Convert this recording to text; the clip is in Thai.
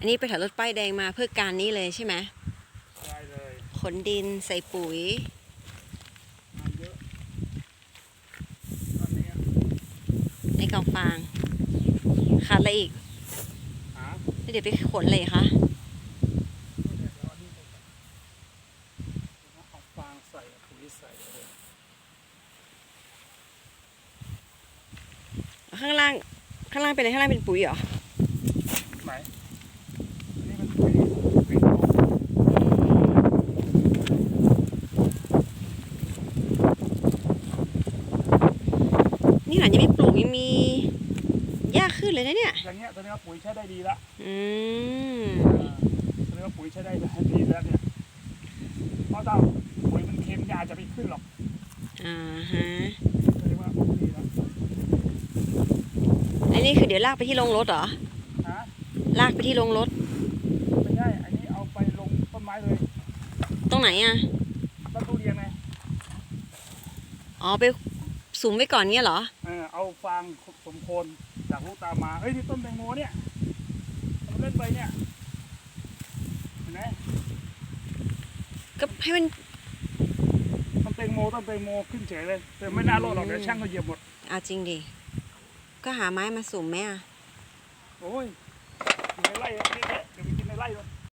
อันนี้ไปถอยรถป้ายแดงมาเพื่อการนี้เลยใช่ไหมได้เลยขนดินใส่ปุ๋ยในกองฟางขาดอะไรอีกแล้วเดี๋ยวไปขนอะไรคะเดี๋ยวเอาอันนี้ไปก่อนเอาฟางใส่เอาปุ๋ยใส่เลยข้างล่างข้างล่างเป็นอะไรข้างล่างเป็นปุ๋ยเหรอไหนนี้มันปุ๋ยปุ๋ยหอม นี่หลานยังไม่ปลูกยังมีหญ้าขึ้นเลยนะเนี่ย อย่างเงี้ยตอนนี้ว่าปุ๋ยใช้ได้ดีละอืมตอนนี้ว่าปุ๋ยใช้ได้ดีแล้วเนี่ยเพราะถ้าปุ๋ยมันเค็มยาจะไม่ขึ้นหรอกอ่าฮะตอนนี้ว่าปุ๋ยดีแล้วอันนี้คือเดี๋ยวลากไปที่โรงรถเหรอ ฮะลากไปที่โรงรถ ไม่ใช่อันนี้เอาไปลงต้นไม้เลยตรงไหนอะ ต้นทุเรียนไงอ๋อไปสุมไว้ก่อนเนี่ยเหรอ เออเอาฟางสมโคนจากลูกตามมาเฮ้ยนี่ต้นแตงโมเนี่ยมันเล่นไปเนี่ยเห็นไหมก็ให้มันต้นแตงโมต้นแตงโมขึ้นเฉยเลยแต่ไม่น่ารอดหรอกเดี๋ยวช่างก็เหยียบหมดเอาจริงดิ ก็หาไม้มาสุมไหมอะโอ้ยกินในไร่เยอะๆเดี๋ยวไปกินในไร่เลย